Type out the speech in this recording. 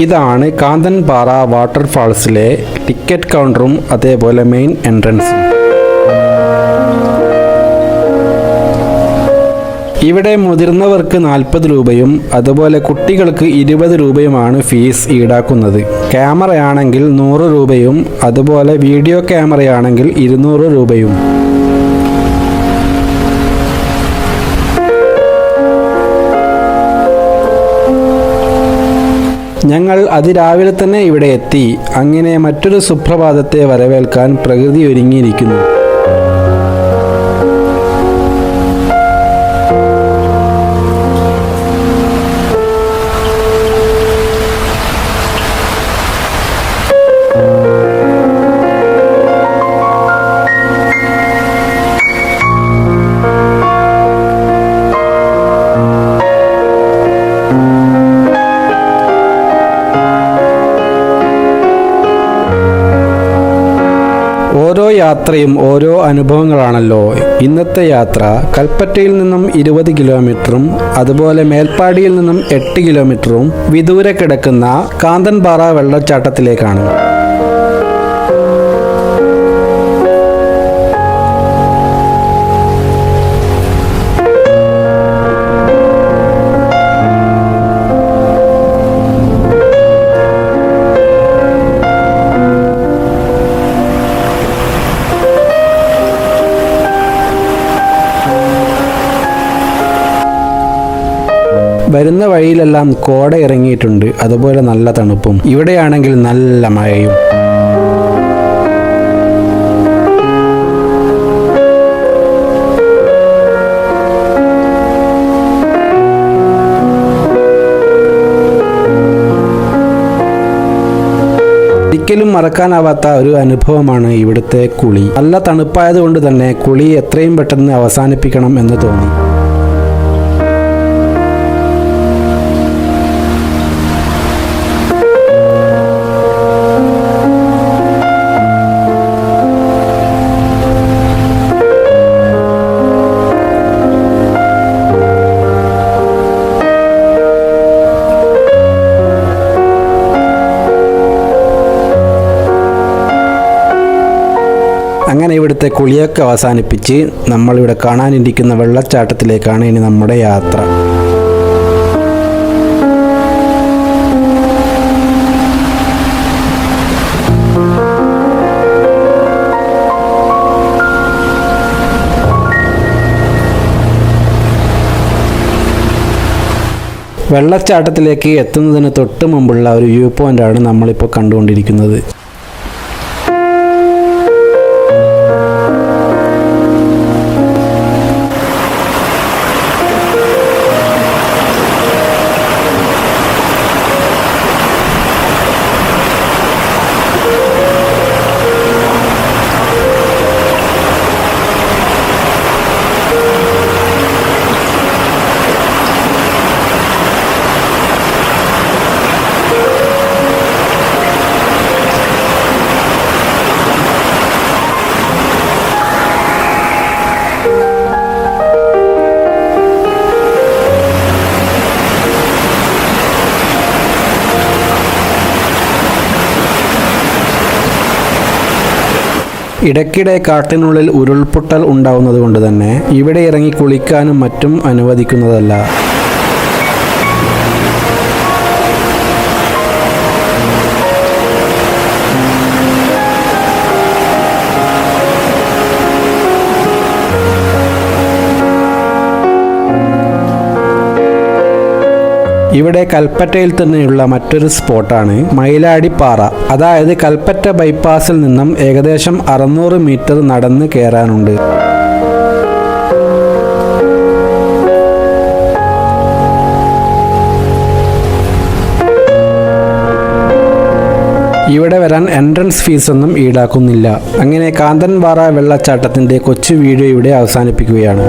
ഇതാണ് കാന്തൻപാറ വാട്ടർഫാൾസിലെ ടിക്കറ്റ് കൗണ്ടറും അതേപോലെ മെയിൻ എൻട്രൻസും. ഇവിടെ മുതിർന്നവർക്ക് നാൽപ്പത് രൂപയും അതുപോലെ കുട്ടികൾക്ക് ഇരുപത് രൂപയുമാണ് ഫീസ് ഈടാക്കുന്നത്. ക്യാമറയാണെങ്കിൽ നൂറ് രൂപയും അതുപോലെ വീഡിയോ ക്യാമറയാണെങ്കിൽ ഇരുന്നൂറ് രൂപയും. ഞങ്ങൾ അതിരാവിലെ തന്നെ ഇവിടെ എത്തി. അങ്ങനെ മറ്റൊരു സുപ്രഭാതത്തെ വരവേൽക്കാൻ പ്രകൃതി ഒരുങ്ങിയിരിക്കുന്നു. ഓരോ യാത്രയും ഓരോ അനുഭവങ്ങളാണല്ലോ. ഇന്നത്തെ യാത്ര കൽപ്പറ്റയിൽ നിന്നും ഇരുപത് കിലോമീറ്ററും അതുപോലെ മേൽപ്പാടിയിൽ നിന്നും എട്ട് കിലോമീറ്ററും വിദൂര കിടക്കുന്ന കാന്തൻപാറ വെള്ളച്ചാട്ടത്തിലേക്കാണ്. വരുന്ന വഴിയിലെല്ലാം കോട ഇറങ്ങിയിട്ടുണ്ട്. അതുപോലെ നല്ല തണുപ്പും. ഇവിടെയാണെങ്കിൽ നല്ല മഴയും. ഒരിക്കലും മറക്കാനാവാത്ത ഒരു അനുഭവമാണ് ഇവിടുത്തെ കുളി. നല്ല തണുപ്പായതുകൊണ്ട് തന്നെ കുളി എത്രയും പെട്ടെന്ന് അവസാനിപ്പിക്കണം എന്ന് തോന്നി. അങ്ങനെ ഇവിടുത്തെ കുളിയൊക്കെ അവസാനിപ്പിച്ച് നമ്മളിവിടെ കാണാനിരിക്കുന്ന വെള്ളച്ചാട്ടത്തിലേക്കാണ് ഇനി നമ്മുടെ യാത്ര. വെള്ളച്ചാട്ടത്തിലേക്ക് എത്തുന്നതിന് തൊട്ട് മുമ്പുള്ള ഒരു വ്യൂ പോയിന്റാണ് നമ്മളിപ്പോൾ കണ്ടുകൊണ്ടിരിക്കുന്നത്. ഇടയ്ക്കിടെ കാട്ടിനുള്ളിൽ ഉരുൾപൊട്ടൽ ഉണ്ടാവുന്നത് കൊണ്ട് തന്നെ ഇവിടെ ഇറങ്ങി കുളിക്കാനും മറ്റും അനുവദിക്കുന്നതല്ല. ഇവിടെ കൽപ്പറ്റയിൽ തന്നെയുള്ള മറ്റൊരു സ്പോട്ടാണ് മയിലാടിപ്പാറ. അതായത് കൽപ്പറ്റ ബൈപ്പാസിൽ നിന്നും ഏകദേശം അറുന്നൂറ് മീറ്റർ നടന്ന് കയറാനുണ്ട് ഇവിടെ വരാൻ എൻട്രൻസ് ഫീസൊന്നും ഈടാക്കുന്നില്ല. അങ്ങനെ കാന്തൻപാറ വെള്ളച്ചാട്ടത്തിന്റെ കൊച്ചു വീഡിയോ ഇവിടെ അവസാനിപ്പിക്കുകയാണ്.